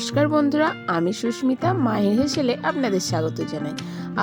নমস্কার বন্ধুরা আমি সুস্মিতা মায়ের হেসেলে আপনাদের স্বাগত জানাই।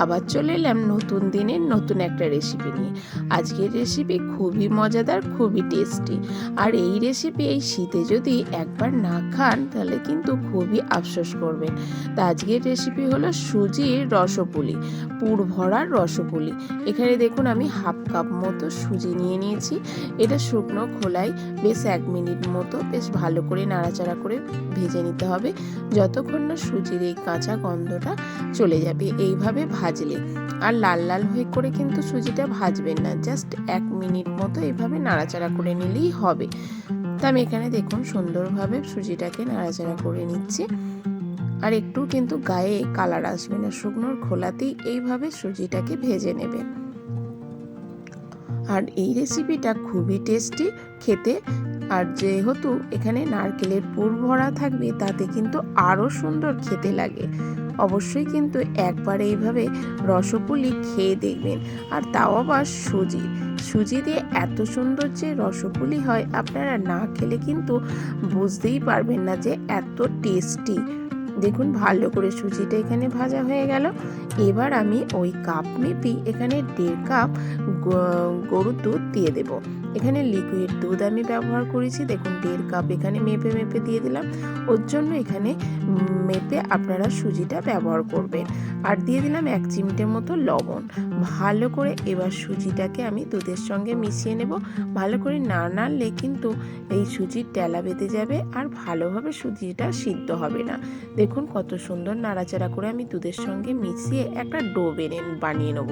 আবার চলে এলাম নতুন দিনের নতুন একটা রেসিপি নিয়ে। আজকের রেসিপি খুবই মজাদার, খুবই টেস্টি আর এই রেসিপি এই শীতে যদি একবার না খান, তাহলে কিন্তু খুবই আফসোস করবেন। তা আজকের রেসিপি হলো সুজির রসপুলি, পুর ভরার রসপুলি। এখানে দেখুন আমি হাফ কাপ মতো সুজি নিয়ে নিয়েছি। এটা শুকনো খোলায় বেশ এক মিনিট মতো বেশ ভালো করে নাড়াচাড়া করে ভেজে নিতে হবে। যতক্ষণ না সুজির এই কাঁচা গন্ধটা চলে যাবে, এইভাবে ভাজলে। আর লাল লাল হয়ে করে কিন্তু সুজিটা ভাজবেন না। জাস্ট এক মিনিট মতো এভাবে নাড়াচাড়া করে নিলেই হবে। তা আমি এখানে দেখুন সুন্দরভাবে সুজিটাকে নাড়াচাড়া করে নিচ্ছি। আর একটু কিন্তু গায়ে কালার আসবে না, শুকনোর খোলাতেই এইভাবে সুজিটাকে ভেজে নেবেন। আর এই রেসিপিটা খুবই টেস্টি খেতে। আর যেহেতু এখানে নারকেলের পুর ভরা থাকবে, তাতে কিন্তু আরও সুন্দর খেতে লাগে। অবশ্যই কিন্তু একবার এইভাবে রসপুলি খেয়ে দেখবেন। আর তাও আবার সুজি। সুজি দিয়ে এত সুন্দর যে রসপুলি হয়, আপনারা না খেলে কিন্তু বুঝতেই পারবেন না যে এত টেস্টি। দেখুন, ভালো করে সুজিটা এখানে ভাজা হয়ে গেল। এবার আমি ওই কাপ মেপি এখানে দেড় কাপ গরুর দুধ দিয়ে দেব। এখানে লিকুইড দুধ আমি ব্যবহার করেছি। দেখুন, দেড় কাপ এখানে মেপে মেপে দিয়ে দিলাম। ওর জন্য এখানে মেপে আপনারা সুজিটা ব্যবহার করবেন। আর দিয়ে দিলাম এক চিমটে মতো লবণ। ভালো করে এবার সুজিটাকে আমি দুধের সঙ্গে মিশিয়ে নেব। ভালো করে না নাড়লে কিন্তু এই সুজির টেলা বেঁধে যাবে আর ভালোভাবে সুজিটা সিদ্ধ হবে না। দেখুন কত সুন্দর নাড়াচাড়া করে আমি দুধের সঙ্গে মিশিয়ে একটা ডো বেনে বানিয়ে নেব।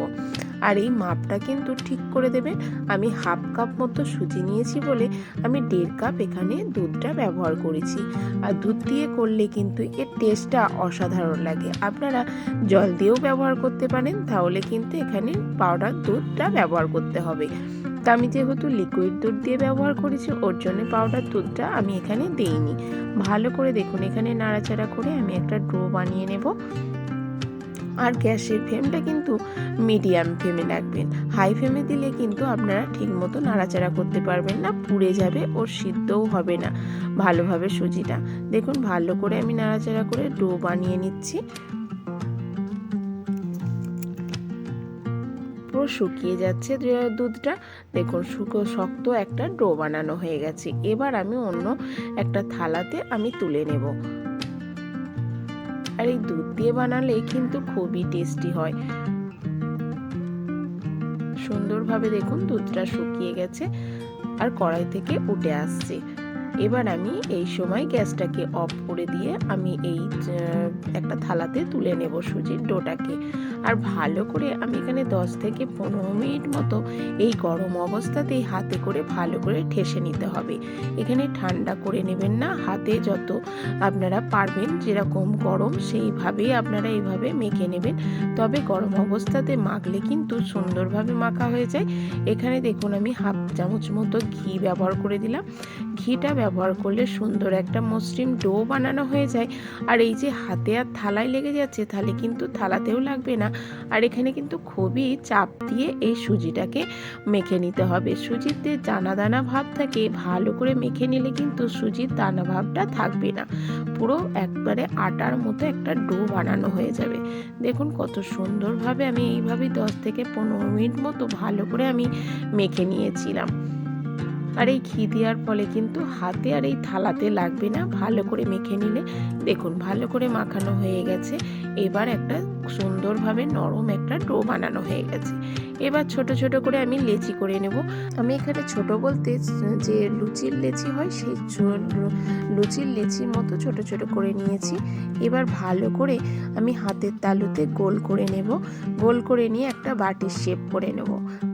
আর এই মাপটা কিন্তু ঠিক করে দেবেন আমি হাফ কাপ মতো সুজি নিয়েছি বলে আমি দেড় কাপ এখানে দুধটা ব্যবহার করেছি। আর দুধ দিয়ে করলে কিন্তু এর টেস্টটা অসাধারণ লাগে। আপনারা জল দিয়েও ব্যবহার করতে পারেন, তাহলে কিন্তু এখানে পাউডার দুধটা ব্যবহার করতে হবে। তা আমি যেহেতু লিকুইড দুধ দিয়ে ব্যবহার করেছি, ওর জন্য পাউডার দুধটা আমি এখানে দিইনি। ভালো করে দেখুন, এখানে নাড়াচাড়া করে আমি একটা ড্রো বানিয়ে নেব। আর গ্যাসের ফ্লেমটা কিন্তু মিডিয়াম ফ্লেমে রাখবেন। হাই ফ্লেমে দিলে কিন্তু আপনারা ঠিকমতো নাড়াচাড়া করতে পারবেন না, পুড়ে যাবে ওর সিদ্ধও হবে না ভালোভাবে সুজিটা। দেখুন ভালো করে আমি নাড়াচাড়া করে ডো বানিয়ে নিচ্ছি। পুরো শুকিয়ে যাচ্ছে দুধটা। দেখুন শুকো, শক্ত একটা ডো বানানো হয়ে গেছে। এবার আমি অন্য একটা থালাতে আমি তুলে নেব। আর এই দুধ দিয়ে বানালে কিন্তু খুবই টেস্টি হয়। সুন্দরভাবে দেখুন দুধটা শুকিয়ে গেছে আর কড়াই থেকে উঠে আসছে। এবার আমি এই সময় গ্যাসটাকে অফ করে দিয়ে আমি এই একটা থালাতে তুলে নেব সুজির ডোটাকে। আর ভালো করে আমি এখানে দশ থেকে পনেরো মিনিট মতো এই গরম অবস্থাতেই হাতে করে ভালো করে ঠেসে নিতে হবে। এখানে ঠান্ডা করে নেবেন না, হাতে যত আপনারা পারবেন যেরকম গরম সেইভাবেই আপনারা এইভাবে মেখে নেবেন। তবে গরম অবস্থাতে মাখলে কিন্তু সুন্দরভাবে মাখা হয়ে যায়। এখানে দেখুন আমি হাফ চামচ মতো ঘি ব্যবহার করে দিলাম। ঘিটা ব্যবহার করলে সুন্দর একটা মসৃণ ডো বানানো হয়ে যায়। আর এই যে হাতে আর থালায় লেগে যাচ্ছে, তাহলে কিন্তু থালাতেও লাগবে না। আর এখানে কিন্তু খুবই চাপ দিয়ে এই সুজিটাকে মেখে নিতে হবে। সুজিতে দানা দানা ভাব থাকে, ভালো করে মেখে নিলে কিন্তু সুজির দানা ভাবটা থাকবে না। পুরো একবারে আটার মতো একটা ডো বানানো হয়ে যাবে। দেখুন কত সুন্দরভাবে আমি এইভাবে দশ থেকে পনেরো মিনিট মতো ভালো করে আমি মেখে নিয়েছিলাম। আর এই ঘি দেওয়ার ফলে কিন্তু হাতে আর এই থালাতে লাগবে না ভালো করে মেখে নিলে। দেখুন ভালো করে মাখানো হয়ে গেছে। এবার একটা সুন্দরভাবে নরম একটা ডো বানানো হয়ে গেছে। এবার ছোট ছোট করে আমি লেচি করে নেব। আমি এখানে ছোট বলতে যে লুচির লেচি হয়, সেই লুচির লেচির মতো ছোট ছোট করে নিয়েছি। এবার ভালো করে আমি হাতের তালুতে গোল করে নেব। গোল করে নিয়ে একটা বাটির শেপ করে নেব।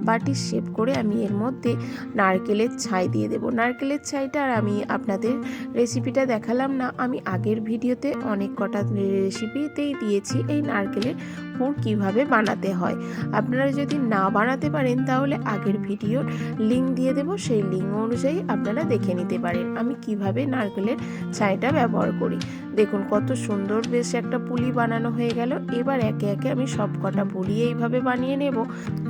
বাটির শেপ করে আমি এর মধ্যে নারকেলের ছাই দিয়ে দেব। নারকেলের ছাইটা আর আমি আপনাদের রেসিপিটা দেখালাম না, আমি আগের ভিডিওতে অনেক কটা রেসিপিতেই দিয়েছি এই নারকেলের পুর কীভাবে বানাতে হয়। আপনারা যদি না বানাতে পারেন, তাহলে আগের ভিডিওর লিঙ্ক দিয়ে দেব। সেই লিঙ্ক অনুযায়ী আপনারা দেখে নিতে পারেন আমি কীভাবে নারকেলের ছাইটা ব্যবহার করি। দেখুন, কত সুন্দর বেশ একটা পুলি বানানো হয়ে গেল। এবার একে একে আমি সব কটা পুলি এইভাবে বানিয়ে নেব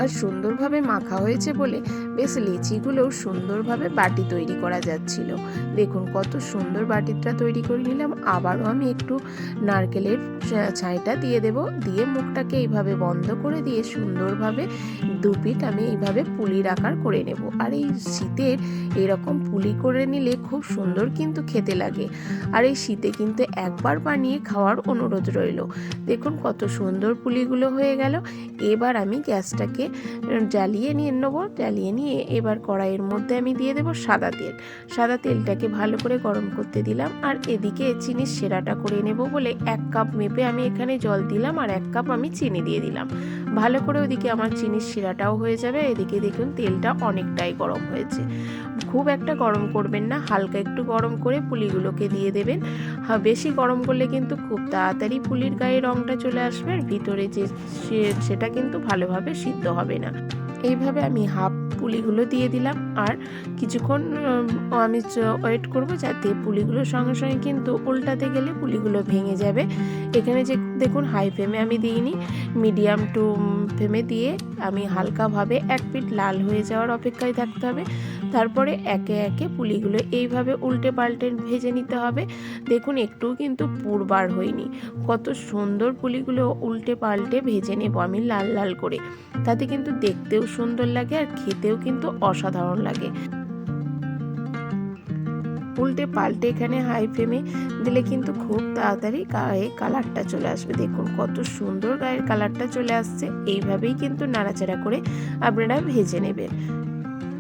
আর সুন্দরভাবে মাখা হয়েছে বলে বেশ লিচিগুলোও সুন্দরভাবে বাটি তৈরি করা যাচ্ছিল। দেখুন, কত সুন্দর বাটিটা তৈরি করে নিলাম। আবারও আমি একটু নারকেলের ছাইটা দিয়ে দেব। দিয়ে মুখটাকে এইভাবে বন্ধ করে দিয়ে সুন্দরভাবে দুপিট আমি এইভাবে পুলির আকার করে নেব। আর এই শীতের এরকম পুলি করে নিলে খুব সুন্দর কিন্তু খেতে লাগে। আর এই শীতে কিন্তু একবার বানিয়ে খাওয়ার অনুরোধ রইল। দেখুন কত সুন্দর পুলিগুলো হয়ে গেল। এবার আমি গ্যাসটাকে জ্বালিয়ে নিয়ে নেব। জ্বালিয়ে নিয়ে এবার কড়াইয়ের মধ্যে আমি দিয়ে দেবো সাদা তেল। সাদা তেলটাকে ভালো করে গরম করতে দিলাম আর এদিকে চিনির সেরাটা করে নেব বলে এক কাপ মেপে আমি এখানে জল দিলাম আর এক কাপ আমি চিনি দিয়ে দিলাম। ভালো করে ওদিকে আমার চিনির শিরাটাও হয়ে যাবে। এদিকে দেখুন তেলটা অনেকটাই গরম হয়েছে। খুব একটা গরম করবেন না, হালকা একটু গরম করে পুলিগুলোকে দিয়ে দেবেন। হ্যাঁ বেশি গরম করলে কিন্তু খুব তাড়াতাড়ি পুলির গায়ে রঙটা চলে আসবে আর ভিতরে যে সেটা কিন্তু ভালোভাবে সিদ্ধ হবে না। এইভাবে আমি হাফ পুলিগুলো দিয়ে দিলাম আর কিছুক্ষণ আমি ওয়েট করব যাতে পুলিগুলোর সঙ্গে সঙ্গে কিন্তু উল্টাতে গেলে পুলিগুলো ভেঙে যাবে। এখানে যে, দেখুন হাই ফ্লেমে আমি দিইনি মিডিয়াম টু ফ্লেমে দিয়ে আমি হালকাভাবে এক পিঠ লাল হয়ে যাওয়ার অপেক্ষায় থাকতে হবে। তারপরে একে একে পুলিগুলো এইভাবে উল্টে পাল্টে ভেজে নিতে হবে। দেখুন, একটুও কিন্তু পুরবার হয়নি। কত সুন্দর পুলিগুলো উল্টে পাল্টে ভেজে নেব আমি লাল লাল করে। তাতে কিন্তু দেখতেও সুন্দর লাগে আর খেতেও কিন্তু অসাধারণ লাগে। উল্টে পাল্টে এখানে হাই ফ্লেমে দিলে কিন্তু খুব তাড়াতাড়ি গায়ে কালারটা চলে আসবে। দেখুন, কত সুন্দর গায়ের কালারটা চলে আসছে। এইভাবেই কিন্তু নাড়াচাড়া করে আপনারা ভেজে নেবেন।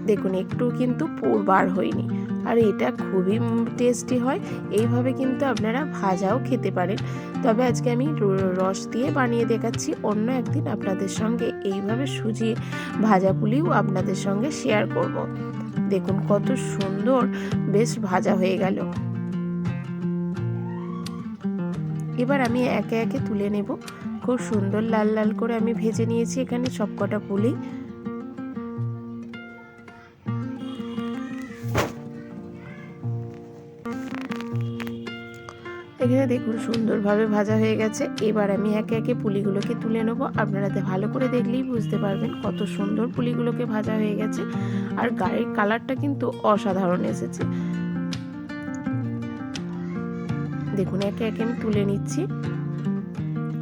দেখুন, একটু কিন্তু পুরবার হয়নি। আর এটা খুবই টেস্টি হয়। এইভাবে কিন্তু আপনারা ভাজাও খেতে পারেন। তবে আজকে আমি রস দিয়ে বানিয়ে দেখাচ্ছি অন্য একদিন আপনাদের সঙ্গে। এইভাবে সুজিয়ে ভাজা পুলিও আপনাদের সঙ্গে শেয়ার করব। দেখুন, কত সুন্দর বেশ ভাজা হয়ে গেল। এবার আমি একে একে তুলে নেব। খুব সুন্দর লাল লাল করে আমি ভেজে নিয়েছি এখানে সবকটা পুলি। দেখুন, সুন্দরভাবে ভাজা হয়ে গেছে। এবার আমি একে একে পুলিগুলোকে তুলে নেব। আপনারা ভালো করে দেখলেই বুঝতে পারবেন কত সুন্দর পুলিগুলোকে ভাজা হয়ে গেছে। আর গায়ের কালারটা কিন্তু অসাধারণ এসেছে। দেখুন, একে একে আমি তুলে নিচ্ছি।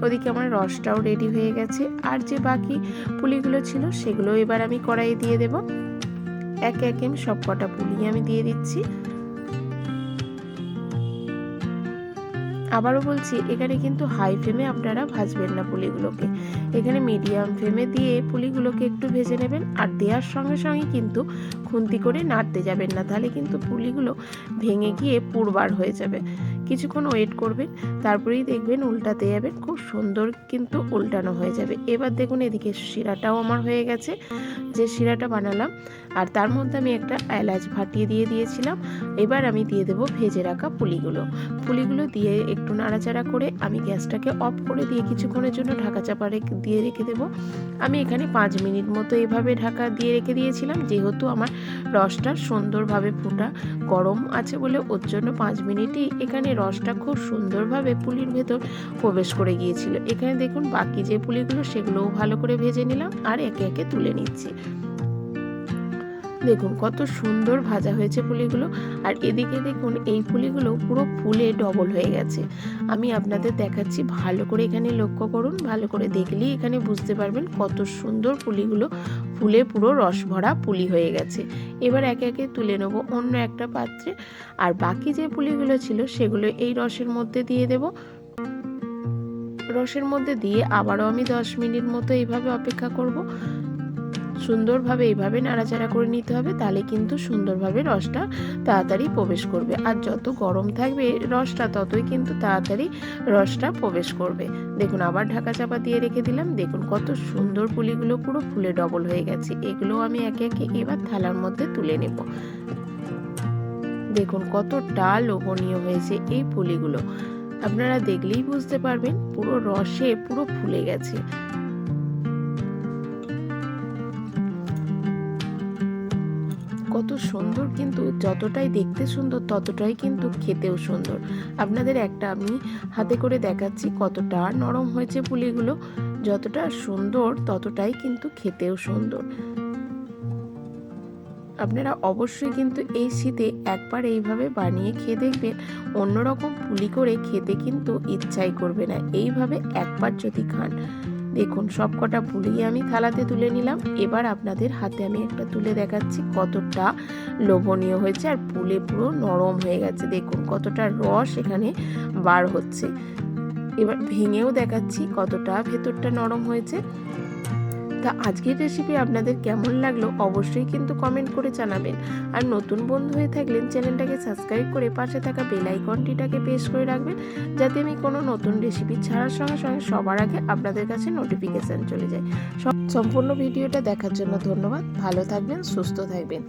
ওদিকে আমার রসটাও রেডি হয়ে গেছে। আর যে বাকি পুলিগুলো ছিল, সেগুলো এবার আমি কড়াইয়ে দিয়ে দেব। একে একে সব কটা পুলি আমি দিয়ে দিচ্ছি। আবারও বলছি, এখানে কিন্তু হাই ফ্লেমে আপনারা ভাজবেন না পুলিগুলোকে। এখানে মিডিয়াম ফ্লেমে দিয়ে পুলিগুলোকে একটু ভেজে নেবেন আর দেওয়ার সঙ্গে সঙ্গে কিন্তু খুন্তি করে নাড়তে যাবেন না, তাহলে কিন্তু পুলিগুলো ভেঙে গিয়ে পুরবার হয়ে যাবে। কিছুক্ষণ ওয়েট করবেন, তারপরেই দেখবেন উল্টাতে যাবেন, খুব সুন্দর কিন্তু উল্টানো হয়ে যাবে। এবার দেখুন এদিকে শিরাটাও আমার হয়ে গেছে। যে শিরাটা বানালাম, আর তার মধ্যে আমি একটা এলাচ ফাটিয়ে দিয়ে দিয়েছিলাম। এবার আমি দিয়ে দেবো ভেজে রাখা পুলিগুলো। পুলিগুলো দিয়ে একটু নাড়াচাড়া করে আমি গ্যাসটাকে অফ করে দিয়ে কিছুক্ষণের জন্য ঢাকা চাপা দিয়ে রেখে দেবো। আমি এখানে পাঁচ মিনিট মতো এভাবে ঢাকা দিয়ে রেখে দিয়েছিলাম, যেহেতু আমার রসটা সুন্দরভাবে ফুটা গরম আছে বলে ওর জন্য পাঁচ মিনিটই এখানে রসটা খুব সুন্দরভাবে পুলির ভেতর প্রবেশ করে গিয়েছিল। এখানে দেখুন বাকি যে পুলিগুলো সেগুলোও ভালো করে ভেজে নিলাম, আর একে একে তুলে নিচ্ছি। দেখুন, কত সুন্দর ভাজা হয়েছে পুলিগুলো। আর এদিকে দেখুন, এই পুলিগুলো পুরো ফুলে ডবল হয়ে গেছে। আমি আপনাদের দেখাচ্ছি, ভালো করে এখানে লক্ষ্য করুন, ভালো করে দেখলেই এখানে বুঝতে পারবেন কত সুন্দর পুলিগুলো ফুলে পুরো রস ভরা পুলি হয়ে গেছে। এবার একে একে তুলে নেব অন্য একটা পাত্রে। আর বাকি যে পুলিগুলো ছিল, সেগুলো এই রসের মধ্যে দিয়ে দেব। রসের মধ্যে দিয়ে আবারও আমি দশ মিনিট মতো এইভাবে অপেক্ষা করব। সুন্দরভাবে এইভাবে নাড়াচাড়া করে নিতে হবে, তাহলে কিন্তু সুন্দরভাবে রসটা তাড়াতাড়ি প্রবেশ করবে। আর যত গরম থাকবে রসটা, ততই কিন্তু তাড়াতাড়ি রসটা প্রবেশ করবে। দেখুন, আবার ঢাকা চাপা দিয়ে রেখে দিলাম। দেখুন, কত সুন্দর পুলিগুলো পুরো ফুলে ডবল হয়ে গেছে। এগুলো আমি একে একে এবার থালার মধ্যে তুলে নেব। দেখুন, কতটা লোভনীয় হয়েছে এই পুলিগুলো। আপনারা দেখলেই বুঝতে পারবেন, পুরো রসে পুরো ফুলে গেছে। কত সুন্দর কিন্তু যতটাই দেখতে সুন্দর, ততটাই কিন্তু খেতেও সুন্দর। আপনাদের একটা আমি হাতে করে দেখাচ্ছি কতটা নরম হয়েছে পুলিগুলো। যতটা সুন্দর, ততটাই কিন্তু খেতেও সুন্দর। আপনারা অবশ্যই কিন্তু এই শীতে একবার এইভাবে বানিয়ে খেয়ে দেখবেন। অন্যরকম পুলি করে খেতে কিন্তু ইচ্ছাই করবে না। এইভাবে একবার যদি খান দেখুন সব কটা আমি থালাতে তুলে নিলাম। এবার আপনাদের হাতে আমি একটা তুলে দেখাচ্ছি কতটা লোভনীয় হয়েছে আর পুলে পুরো নরম হয়ে গেছে। দেখুন, কতটা রস এখানে বার হচ্ছে। এবার ভেঙেও দেখাচ্ছি কতটা ভেতরটা নরম হয়েছে। তা আজকের রেসিপি আপনাদের কেমন লাগল অবশ্যই কিন্তু কমেন্ট করে জানাবেন। আর নতুন বন্ধু হয়ে থাকলেন চ্যানেলটাকে সাবস্ক্রাইব করে পাশে থাকা বেল আইকনটিটাকে প্রেস করে রাখবেন, যাতে আমি কোনো নতুন রেসিপি ছাড়ার সঙ্গে সঙ্গে সবার আগে আপনাদের কাছে নোটিফিকেশান চলে যায়। সম্পূর্ণ ভিডিওটা দেখার জন্য ধন্যবাদ। ভালো থাকবেন, সুস্থ থাকবেন।